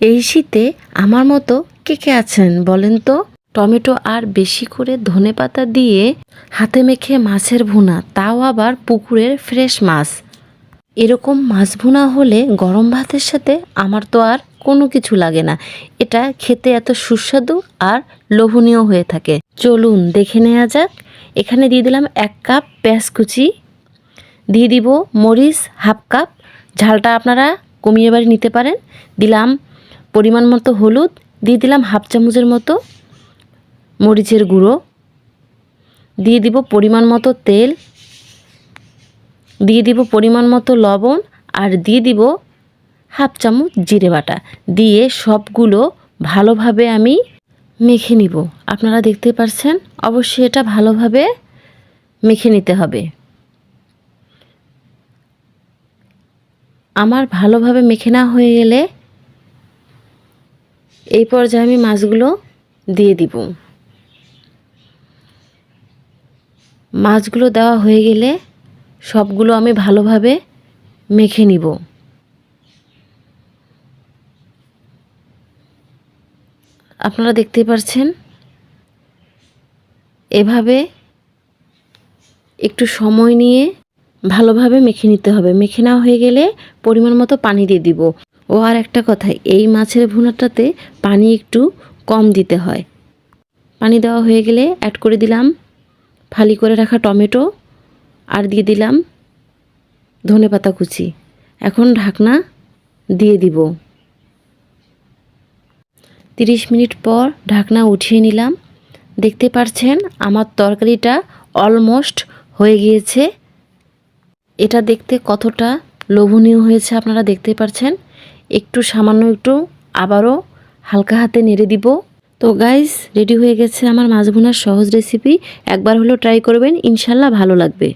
এই শীতে আমার মতো কে কে আছেন বলেন তো? টমেটো আর বেশি করে ধনেপাতা দিয়ে হাতে মেখে মাছের ভুনা, তাও আবার পুকুরের ফ্রেশ মাছ। এরকম মাছ ভুনা হলে গরম ভাতের সাথে আমার তো আর কোনো কিছু লাগে না। এটা খেতে এত সুস্বাদু আর লোভনীয় হয়ে থাকে। চলুন দেখে নেওয়া যাক। এখানে দিয়ে দিলাম এক কাপ পেঁয়াজ কুচি। দিয়ে দিব মরিচ হাফ কাপ। ঝালটা আপনারা কমিয়ে বাড়ি নিতে পারেন। দিলাম পরিমাণ মতো হলুদ, দিয়ে দিলাম হাফ চামচের মতো মরিচের গুঁড়ো। দিয়ে দিব পরিমাণ মতো তেল। দিয়ে দিব পরিমাণ মতো লবণ আর দিয়ে দিব হাফ চামচ জিরে বাটা। দিয়ে সবগুলো ভালোভাবে আমি মেখে নিব। আপনারা দেখতে পাচ্ছেন অবশ্যই এটা ভালোভাবে মেখে নিতে হবে। আমার ভালোভাবে মেখে না হয়ে গেলে এই পর্যায়ে আমি মাছগুলো দিয়ে দিব। মাছগুলো দেওয়া হয়ে গেলে সবগুলো আমি ভালোভাবে মেখে নিব। আপনারা দেখতে পাচ্ছেন এভাবে একটু সময় নিয়ে ভালোভাবে মেখে নিতে হবে। মেখে নেওয়া হয়ে গেলে পরিমাণ মতো পানি দিয়ে দিব। ও আর একটা কথা, এই মাছের ভুনাটাতে পানি একটু কম দিতে হয়। পানি দেওয়া হয়ে গেলে অ্যাড করে দিলাম ফালি করে রাখা টমেটো আর দিয়ে দিলাম ধনে পাতা কুচি। এখন ঢাকনা দিয়ে দিব। তিরিশ মিনিট পর ঢাকনা উঠিয়ে নিলাম। দেখতে পাচ্ছেন আমার তরকারিটা অলমোস্ট হয়ে গিয়েছে। এটা দেখতে কতটা লোভনীয় হয়েছে আপনারা দেখতে পাচ্ছেন একটু সামান্য একটু আবারও হালকা হাতে নেড়ে দিব। তো গাইস রেডি হয়ে গেছে আমার মাছ ভুনার সহজ রেসিপি একবার হলো ট্রাই করবেন, ইনশাল্লাহ ভালো লাগবে।